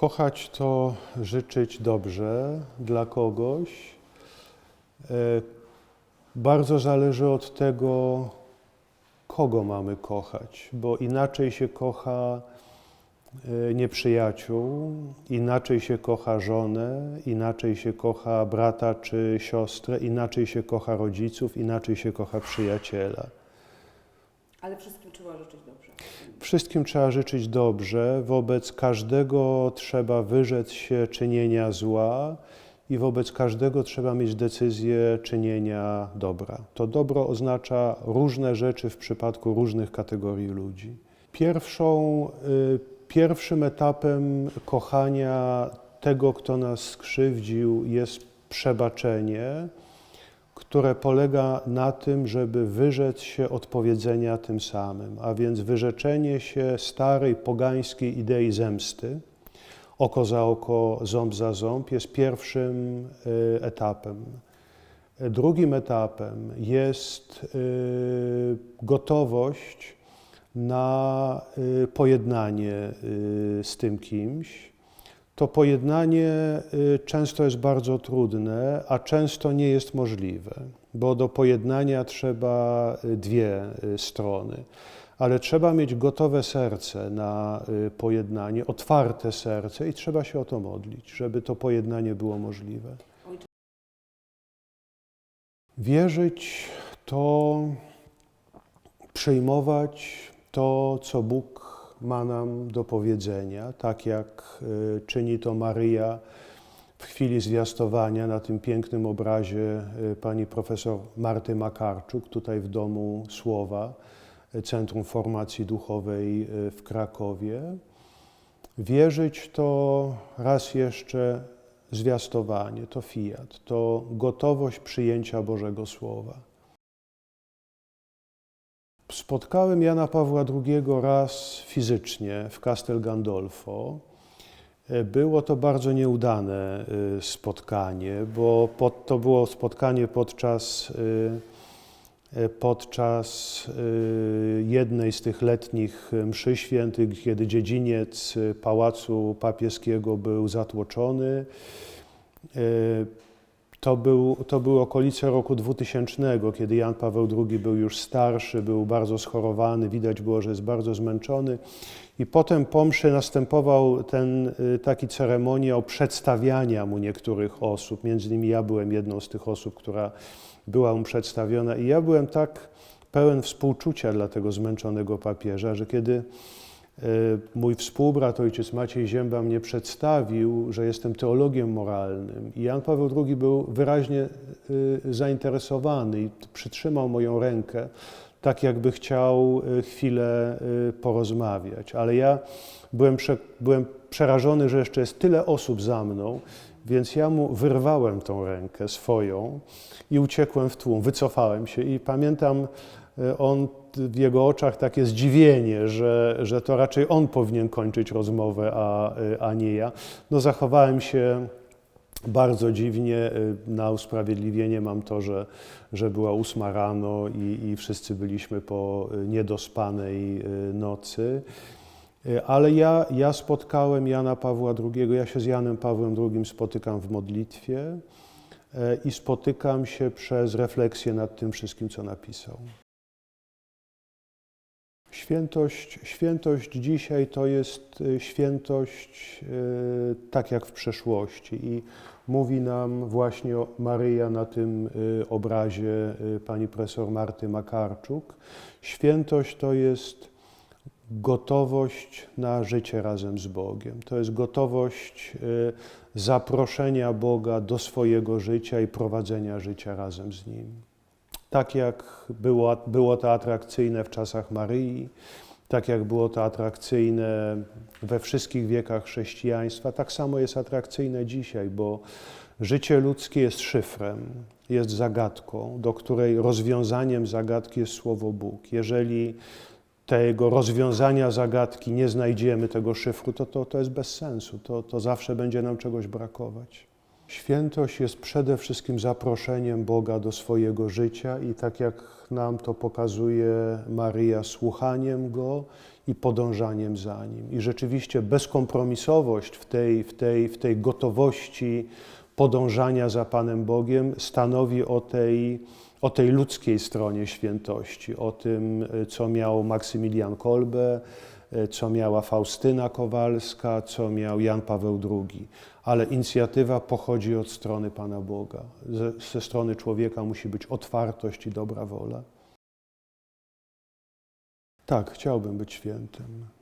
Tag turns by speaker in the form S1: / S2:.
S1: Kochać to życzyć dobrze dla kogoś. E, Bardzo zależy od tego, kogo mamy kochać, bo inaczej się kocha e, nieprzyjaciół, inaczej się kocha żonę, inaczej się kocha brata czy siostrę, inaczej się kocha rodziców, inaczej się kocha przyjaciela.
S2: Ale wszystkim trzeba życzyć dobrze.
S1: Wszystkim trzeba życzyć dobrze, wobec każdego trzeba wyrzec się czynienia zła i wobec każdego trzeba mieć decyzję czynienia dobra. To dobro oznacza różne rzeczy w przypadku różnych kategorii ludzi. Pierwszą, y, pierwszym etapem kochania tego, kto nas skrzywdził, jest przebaczenie, które polega na tym, żeby wyrzec się odpowiedzenia tym samym, a więc wyrzeczenie się starej pogańskiej idei zemsty, oko za oko, ząb za ząb, jest pierwszym y, etapem. Drugim etapem jest y, gotowość na y, pojednanie z tym kimś. To pojednanie y, często jest bardzo trudne, a często nie jest możliwe, bo do pojednania trzeba y, dwie y, strony. Ale trzeba mieć gotowe serce na pojednanie, otwarte serce i trzeba się o to modlić, żeby to pojednanie było możliwe. Wierzyć to przyjmować to, co Bóg ma nam do powiedzenia, tak jak y, czyni to Maryja w chwili zwiastowania na tym pięknym obrazie y, pani profesor Marty Makarczuk, tutaj w Domu Słowa, y, Centrum Formacji Duchowej w Krakowie. Wierzyć to raz jeszcze zwiastowanie, to fiat, to gotowość przyjęcia Bożego Słowa. Spotkałem Jana Pawła II raz fizycznie w Castel Gandolfo. E, Było to bardzo nieudane y, spotkanie, bo pod, to było spotkanie podczas, y, podczas jednej z tych letnich mszy świętych, kiedy dziedziniec Pałacu Papieskiego był zatłoczony. To, był, to były okolice roku 2000, kiedy Jan Paweł II był już starszy, był bardzo schorowany, widać było, że jest bardzo zmęczony. I potem po mszy następował ten y, taki ceremoniał przedstawiania mu niektórych osób. Między innymi ja byłem jedną z tych osób, która była mu przedstawiona. I ja byłem tak pełen współczucia dla tego zmęczonego papieża, że kiedy mój współbrat, ojciec Maciej Zięba mnie przedstawił, że jestem teologiem moralnym i Jan Paweł II był wyraźnie y, zainteresowany i przytrzymał moją rękę, tak jakby chciał y, chwilę porozmawiać. Ale ja byłem, prze, byłem przerażony, że jeszcze jest tyle osób za mną, więc ja mu wyrwałem tą rękę swoją i uciekłem w tłum, wycofałem się i pamiętam, y, on w jego oczach takie zdziwienie, że, że to raczej on powinien kończyć rozmowę, a, y, a nie ja. No zachowałem się bardzo dziwnie. y, Na usprawiedliwienie mam to, że, że była ósma rano i, i wszyscy byliśmy po niedospanej nocy. Y, Ale ja, ja spotkałem Jana Pawła II, ja się z Janem Pawłem II spotykam w modlitwie y, i spotykam się przez refleksję nad tym wszystkim, co napisał. Świętość, świętość dzisiaj to jest y, świętość tak jak w przeszłości i mówi nam właśnie Maryja na tym obrazie pani profesor Marty Makarczuk. Świętość to jest gotowość na życie razem z Bogiem. To jest gotowość y, zaproszenia Boga do swojego życia i prowadzenia życia razem z Nim. Tak jak było, było to atrakcyjne w czasach Maryi, tak jak było to atrakcyjne we wszystkich wiekach chrześcijaństwa, tak samo jest atrakcyjne dzisiaj, bo życie ludzkie jest szyfrem, jest zagadką, do której rozwiązaniem zagadki jest Słowo Bóg. Jeżeli tego rozwiązania zagadki nie znajdziemy, tego szyfru, to to, to jest bez sensu. To, to zawsze będzie nam czegoś brakować. Świętość jest przede wszystkim zaproszeniem Boga do swojego życia i tak jak nam to pokazuje Maryja, słuchaniem Go i podążaniem za Nim. I rzeczywiście bezkompromisowość w tej, w tej, w tej gotowości podążania za Panem Bogiem stanowi o tej, o tej ludzkiej stronie świętości, o tym, co miał Maksymilian Kolbe, co miała Faustyna Kowalska, co miał Jan Paweł II. Ale inicjatywa pochodzi od strony Pana Boga. Ze, ze strony człowieka musi być otwartość i dobra wola. Tak, chciałbym być świętym.